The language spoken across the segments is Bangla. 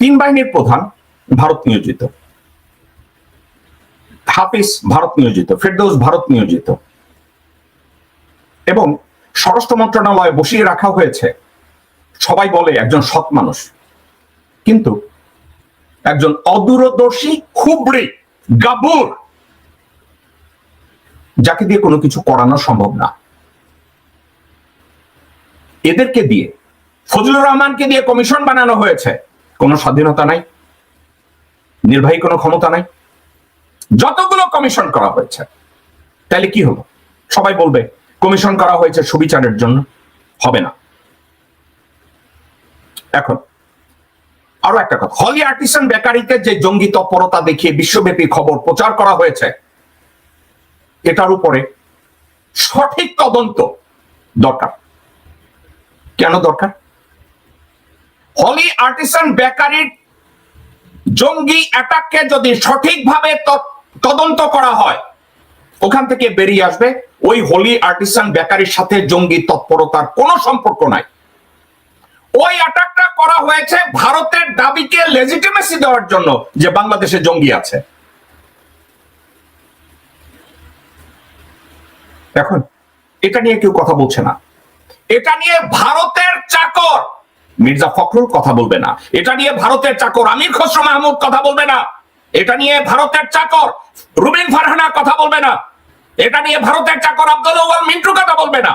তিন বাহিনীর প্রধান ভারত নিয়োজিত। হাফিজ ভারত নিয়োজিত, ফেরদৌস ভারত নিয়োজিত। এবং স্বরাষ্ট্র মন্ত্রণালয়ে বসিয়ে রাখা হয়েছে। সবাই বলে একজন সৎ মানুষ। কিন্তু একজন অদূরদর্শী, খুবড়ি, গাবুর, যাকে দিয়ে কোনো কিছু করানো সম্ভব না। এদেরকে দিয়ে ফজলুর রহমানকে দিয়ে কমিশন বানানো হয়েছে। কোনো স্বাধীনতা নাই, নির্বাহী কোনো ক্ষমতা নাই। যতগুলো কমিশন করা হয়েছে তাহলে কি হলো? সবাই বলবে, কমিশন করা হয়েছে সুবিচারের জন্য। হবে না। এখন, আরও একটা কথা। হলি আর্টিসান বেকারিতে যে জঙ্গি তৎপরতা দেখিয়ে বিশ্বব্যাপী খবর প্রচার করা হয়েছে, এটার উপরে সঠিক তদন্ত দরকার। কেন দরকার? হলি আর্টিসান বেকারির জঙ্গি অ্যাটাককে যদি সঠিকভাবে তদন্ত করা হয়, ওখান থেকে বেরিয়ে আসবে। ওই হোলি আর্টিসান বেকারির সাথে জঙ্গি তৎপরতার কোনো সম্পর্ক নাই। ওই অ্যাটাকটা করা হয়েছে ভারতের দাবিকে লেজিটিমেসি দেওয়ার জন্য যে বাংলাদেশে জঙ্গি আছে। এখন, এটা নিয়ে কেউ কথা বলছে না। এটা নিয়ে ভারতের চাকর মির্জা ফখরুল কথা বলবে না। এটা নিয়ে ভারতের চাকর আমির খসরু মাহমুদ কথা বলবে না। এটা নিয়ে ভারতের চাকর রুবিন ফারহানা কথা বলবে না। এটা নিয়ে ভারতের চাকর আব্দুল মিন্টু কথা বলবে না।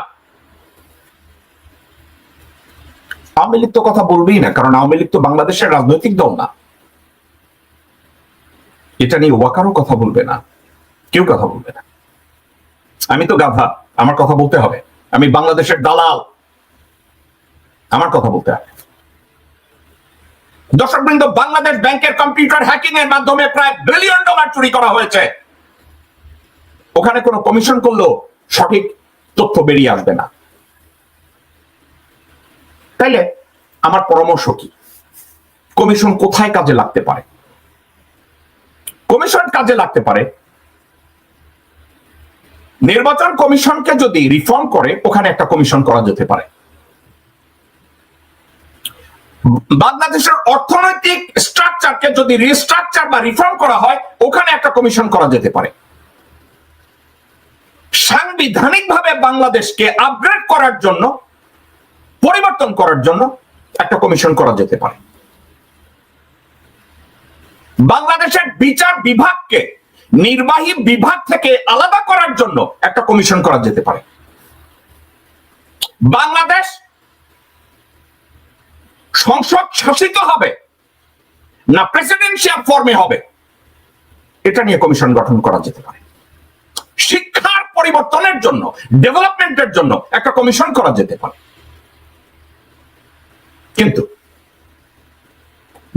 আওয়ামী লীগ তো কথা বলবেই না, কারণ আওয়ামী লীগ তো বাংলাদেশের রাজনৈতিক দল না। এটা নিয়ে ওয়াকারও কথা বলবে না। কেউ কথা বলবে না। আমি তো গাধা, আমার কথা বলতে হবে। আমি বাংলাদেশের দালাল। আমার কথা বলতে হবে। দর্শকবৃন্দ বাংলাদেশ ব্যাংকের কম্পিউটার হ্যাকিং এর মাধ্যমে প্রায় বিলিয়ন ডলার চুরি করা হয়েছে। ওখানে কোনো কমিশন সঠিক তথ্য বেরিয়ে আসবে না। তাইলে আমার পরামর্শ কি? কমিশন কোথায় কাজে লাগতে পারে? কমিশন কাজে লাগতে পারে। নির্বাচন কমিশনকে যদি রিফর্ম করে, ওখানে একটা কমিশন করা যেতে পারে। বাংলাদেশের অর্থনৈতিক স্ট্রাকচারকে যদি রিস্ট্রাকচার বা রিফর্ম করা হয়, ওখানে একটা কমিশন করা যেতে পারে। সাংবিধানিকভাবে বাংলাদেশকে আপগ্রেড করার জন্য, পরিবর্তন করার জন্য একটা কমিশন করা যেতে পারে। বাংলাদেশের বিচার বিভাগকে নির্বাহী বিভাগ থেকে আলাদা করার জন্য একটা কমিশন করা যেতে পারে। বাংলাদেশ সংসদ শাসিত হবে না প্রেসিডেন্সিয়াল ফর্মে হবে। এটা নিয়ে কমিশন গঠন করা যেতে পারে। শিক্ষার পরিবর্তনের জন্য ডেভেলপমেন্টের জন্য একটা কমিশন করা যেতে পারে। কিন্তু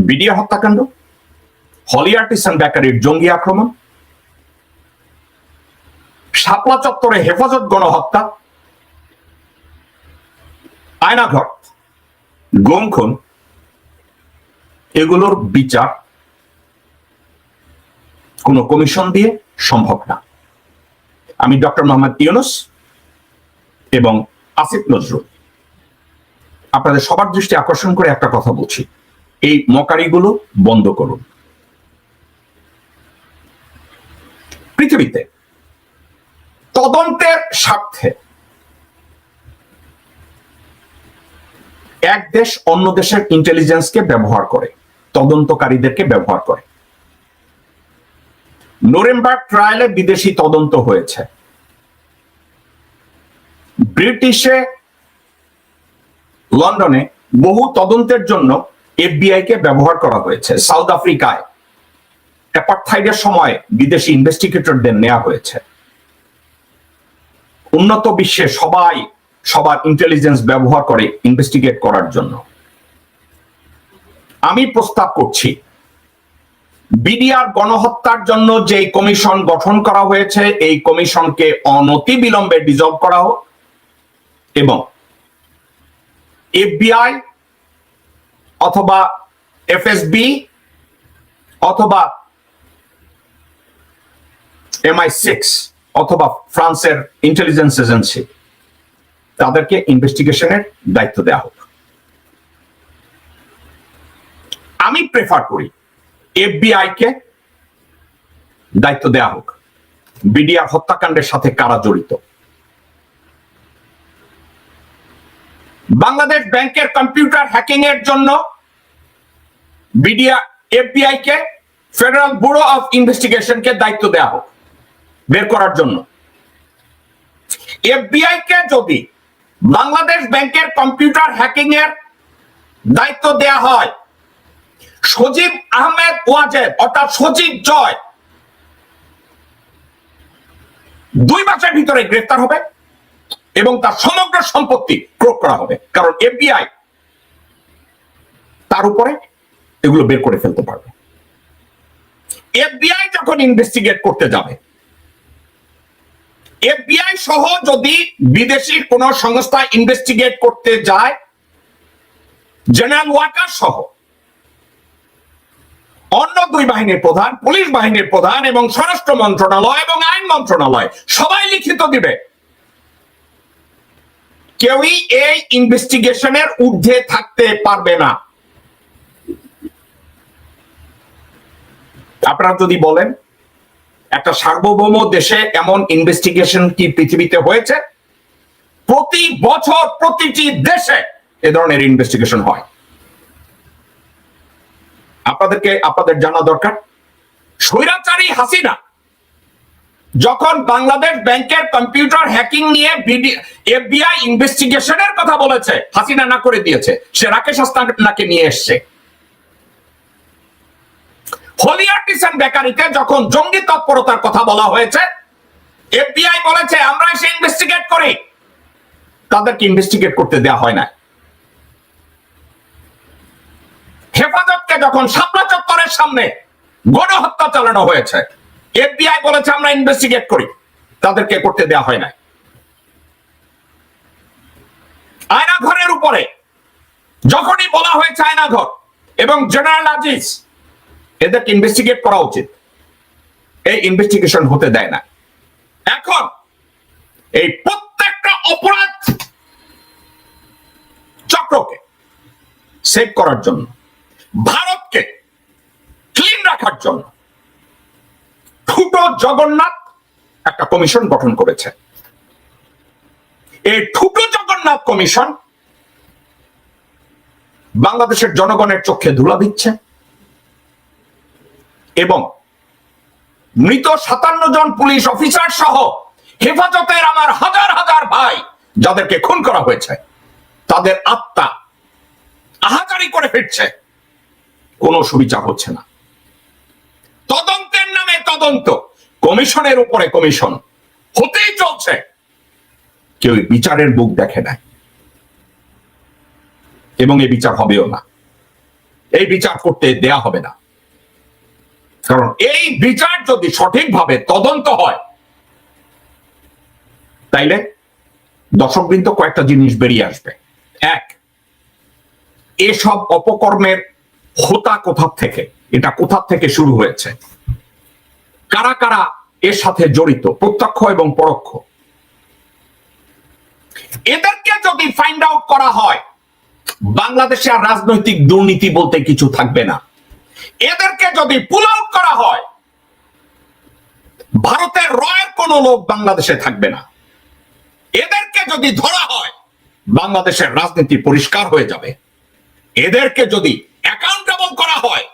বিডিআর হত্যাকাণ্ড, হলি আর্টিসান বেকারির জঙ্গি আক্রমণ, শাপলা চত্বরে হেফাজত গণহত্যা, আয়নাঘর গুম এগুলোর বিচার কোন কমিশন দিয়ে সম্ভব না। আমি ডক্টর মোহাম্মদ ইউনুস এবং আসিফ নজরুল। আপনাদের সবার দৃষ্টি আকর্ষণ করে একটা কথা বলছি। এই মকারিগুলো বন্ধ করুন। পৃথিবীতে তদন্তের স্বার্থে এক দেশ অন্য দেশের ইন্টেলিজেন্সকে ব্যবহার করে, তদন্তকারীদেরকে ব্যবহার করে। নোরেমবার্গ ট্রায়ালে বিদেশি তদন্ত হয়েছে। ব্রিটিশে লন্ডনে বহু তদন্তের জন্য এফবিআই কে ব্যবহার করা হয়েছে, সাউথ আফ্রিকায়। অ্যাপারথাইডের সময় বিদেশি ইনভেস্টিগেটরদের নেওয়া হয়েছে। উন্নত বিশ্বে সবাই সবার ইন্টেলিজেন্স ব্যবহার করে ইনভেস্টিগেট করার জন্য। আমি প্রস্তাব করছি, বিডিআর গণহত্যার জন্য যে কমিশন গঠন করা হয়েছে, এই কমিশনকে অনতি বিলম্বে ডিজলভ করা হোক এবং এফবিআই অথবা এফএসবি অথবা এমআই সিক্স অথবা ফ্রান্সের ইন্টেলিজেন্স এজেন্সি তাদেরকে ইনভেস্টিগেশনের দায়িত্ব দেওয়া হোক। আমি প্রেফার করি এফবিআই কে দায়িত্ব দেওয়া হোক। বিডিআর হত্যাকাণ্ডের সাথে কারা জড়িত? বাংলাদেশ ব্যাংকের কম্পিউটার হ্যাকিং এর জন্য বিডিআর এফবিআই কে ফেডারেল ব্যুরো অফ ইনভেস্টিগেশন কে দায়িত্ব দেয়া হোক। বের করার জন্য। এফবিআই কে যদি বাংলাদেশ ব্যাংকের কম্পিউটার হ্যাকিং এর দায়িত্ব দেয়া হয়। সজীব আহমেদ ওয়াজেদ, অর্থাৎ সজীব জয়, দুই মাসের ভিতরে গ্রেফতার হবে এবং তার সমগ্র সম্পত্তি ক্রোক করা হবে। কারণ এফবিআই তার উপরে এগুলো বের করে ফেলতে পারবে। এফবিআই যখন ইনভেস্টিগেট করতে যাবে এফবিআই সহ যদি বিদেশি কোন সংস্থা ইনভেস্টিগেট করতে যায় জেনারেল ওয়াকার সহ, অন্য দুই বাহিনীর প্রধান, পুলিশ বাহিনীর প্রধান এবং স্বরাষ্ট্র মন্ত্রণালয় এবং আইন মন্ত্রণালয়, সবাই লিখিত দিবে। কেউই এই ইনভেস্টিগেশনের ঊর্ধ্বে থাকতে পারবে না। আপনারা যদি বলেন একটা সার্বভৌম দেশে এমন ইনভেস্টিগেশন কি পৃথিবীতে হয়েছে? প্রতি বছর প্রতিটি দেশে এ ধরনের ইনভেস্টিগেশন হয়। আপনাদেরকে, আপনাদের জানা দরকার? স্বৈরাচারী হাসিনা যখন বাংলাদেশ ব্যাংকের কম্পিউটার হ্যাকিং নিয়ে এফবিআই ইনভেস্টিগেশনের কথা বলেছে, হাসিনা না করে দিয়েছে, সে রাকেশ আস্তানাকে নিয়ে এসছে। হোলি আর্টিসান বেকারিতে যখন জঙ্গি তৎপরতার কথা বলা হয়েছে, এফবিআই বলেছে, আমরা এসে ইনভেস্টিগেট করি। তাদেরকে ইনভেস্টিগেট করতে হয় না হেফাজতকে যখন চত্বরের সামনে গণহত্যা চালানো হয়েছে, এফবিআই বলেছে, আমরা ইনভেস্টিগেট করি। তাদেরকে করতে দেওয়া হয় না আয়না ঘরের উপরে যখনই বলা হয়েছে আয়না ঘর এবং জেনারেল আজিজ এদেরকে ইনভেস্টিগেট করা উচিত। এই ইনভেস্টিগেশন হতে দেয় না। এখন এই প্রত্যেকটা অপরাধ চক্রকে সেভ করার জন্য, ভারতকে ক্লিন রাখার জন্য ঠুটো জগন্নাথ একটা কমিশন গঠন করেছে। এই ঠুটো জগন্নাথ কমিশন বাংলাদেশের জনগণের চোখে ধুলা দিচ্ছে। এবং মৃত সাতান্ন জন পুলিশ অফিসার সহ হেফাজতের আমার হাজার হাজার ভাই যাদেরকে খুন করা হয়েছে, তাদের আত্মা আহাজারি করে ফিরছে। কোনো সুবিচার হচ্ছে না। তদন্তের নামে তদন্ত, কমিশনের উপরে কমিশন, হতেই চলছে। কেউ বিচারের বুক দেখে নাই। এবং এই বিচার হবেও না। এই বিচার করতে দেয়া হবে না। কারণ এই বিচার যদি সঠিকভাবে তদন্ত হয়, তাইলে দর্শকবৃন্দ কয়েকটা জিনিস বেরিয়ে আসবে। এক, এসব অপকর্মের হোতা কোথা থেকে? এটা কোথা থেকে শুরু হয়েছে? কারা কারা এর সাথে জড়িত, প্রত্যক্ষ এবং পরোক্ষ? এদেরকে যদি ফাইন্ড আউট করা হয়, বাংলাদেশে রাজনৈতিক দুর্নীতি বলতে কিছু থাকবে না। এদেরকে যদি পুল আউট করা হয়, ভারতের রয়ের কোন লোক বাংলাদেশে থাকবে না। এদেরকে যদি ধরা হয়, বাংলাদেশের রাজনীতি পরিষ্কার হয়ে যাবে। এদেরকে যদি অ্যাকাউন্টেবল করা হয়